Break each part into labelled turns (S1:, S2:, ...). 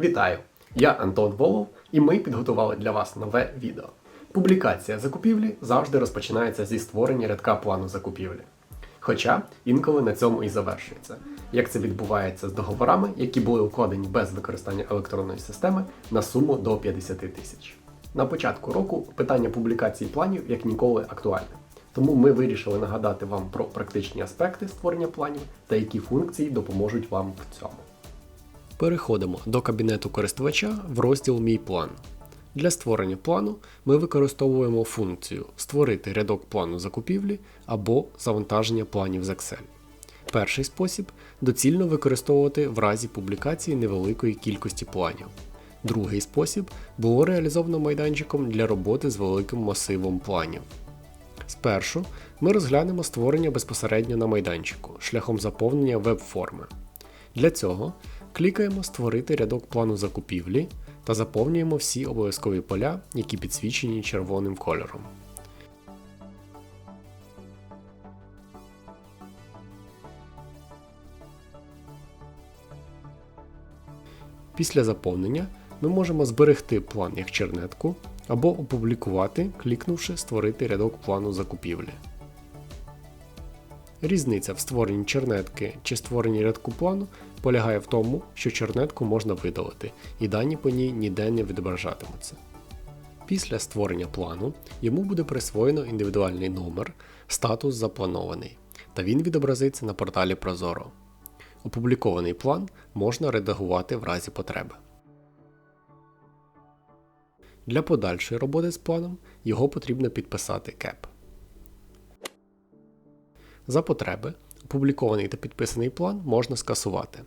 S1: Вітаю! Я Антон Волов, і ми підготували для вас нове відео. Публікація закупівлі завжди розпочинається зі створення рядка плану закупівлі. Хоча інколи на цьому і завершується, як це відбувається з договорами, які були укладені без використання електронної системи на суму до 50 тисяч. На початку року питання публікації планів як ніколи актуальне. Тому ми вирішили нагадати вам про практичні аспекти створення планів та які функції допоможуть вам в цьому. Переходимо до кабінету користувача в розділ Мій план. Для створення плану ми використовуємо функцію Створити рядок плану закупівлі або завантаження планів з Excel. Перший спосіб доцільно використовувати в разі публікації невеликої кількості планів. Другий спосіб було реалізовано майданчиком для роботи з великим масивом планів. Спершу ми розглянемо створення безпосередньо на майданчику шляхом заповнення веб-форми. Для цього клікаємо Створити рядок плану закупівлі та заповнюємо всі обов'язкові поля, які підсвічені червоним кольором. Після заповнення ми можемо зберегти план як чернетку або опублікувати, клікнувши Створити рядок плану закупівлі. Різниця в створенні чернетки чи створенні рядку плану полягає в тому, що чернетку можна видалити, і дані по ній ніде не відображатимуться. Після створення плану йому буде присвоєно індивідуальний номер, статус запланований, та він відобразиться на порталі Прозоро. Опублікований план можна редагувати в разі потреби. Для подальшої роботи з планом його потрібно підписати КЕП. За потреби, опублікований та підписаний план можна скасувати.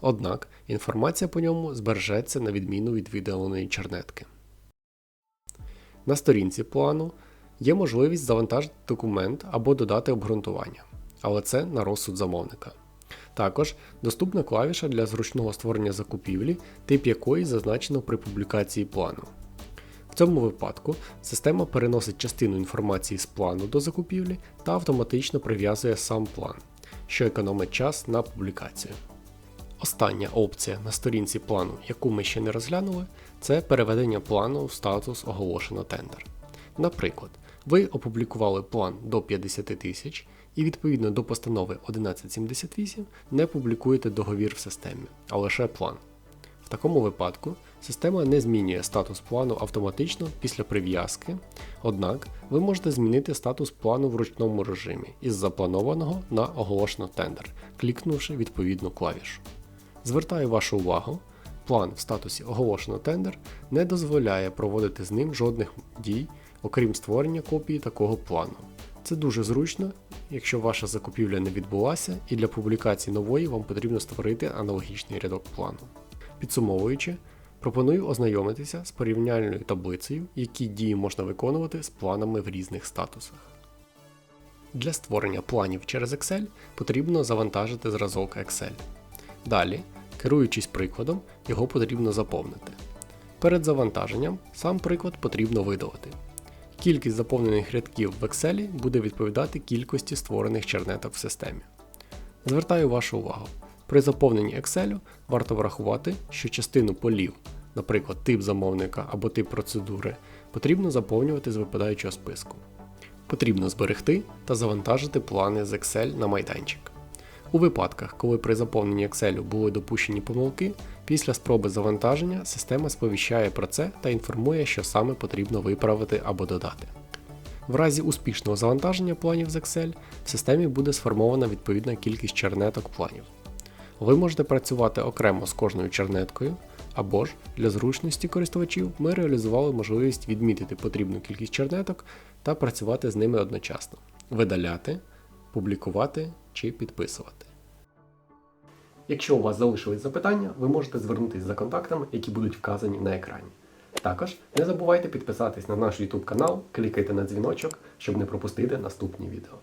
S1: Однак інформація по ньому збережеться на відміну від видаленої чернетки. На сторінці плану є можливість завантажити документ або додати обґрунтування, але це на розсуд замовника. Також доступна клавіша для зручного створення закупівлі, тип якої зазначено при публікації плану. В цьому випадку система переносить частину інформації з плану до закупівлі та автоматично прив'язує сам план, що економить час на публікацію. Остання опція на сторінці плану, яку ми ще не розглянули, це переведення плану в статус оголошено тендер. Наприклад, ви опублікували план до 50 тисяч і відповідно до постанови 1178 не публікуєте договір в системі, а лише план. В такому випадку система не змінює статус плану автоматично після прив'язки, однак ви можете змінити статус плану в ручному режимі із запланованого на оголошено тендер, клікнувши відповідну клавішу. Звертаю вашу увагу, план в статусі оголошено тендер не дозволяє проводити з ним жодних дій, окрім створення копії такого плану. Це дуже зручно, якщо ваша закупівля не відбулася, і для публікації нової вам потрібно створити аналогічний рядок плану. Підсумовуючи, пропоную ознайомитися з порівняльною таблицею, які дії можна виконувати з планами в різних статусах. Для створення планів через Excel потрібно завантажити зразок Excel. Далі, керуючись прикладом, його потрібно заповнити. Перед завантаженням сам приклад потрібно видалити. Кількість заповнених рядків в Excel буде відповідати кількості створених чернеток в системі. Звертаю вашу увагу. При заповненні Excel варто врахувати, що частину полів, наприклад, тип замовника або тип процедури, потрібно заповнювати з випадаючого списку. Потрібно зберегти та завантажити плани з Excel на майданчик. У випадках, коли при заповненні Excel були допущені помилки, після спроби завантаження система сповіщає про це та інформує, що саме потрібно виправити або додати. В разі успішного завантаження планів з Excel в системі буде сформована відповідна кількість чернеток планів. Ви можете працювати окремо з кожною чернеткою, або ж для зручності користувачів ми реалізували можливість відмітити потрібну кількість чернеток та працювати з ними одночасно, видаляти, публікувати чи підписувати. Якщо у вас залишились запитання, ви можете звернутися за контактами, які будуть вказані на екрані. Також не забувайте підписатись на наш YouTube канал, клікайте на дзвіночок, щоб не пропустити наступні відео.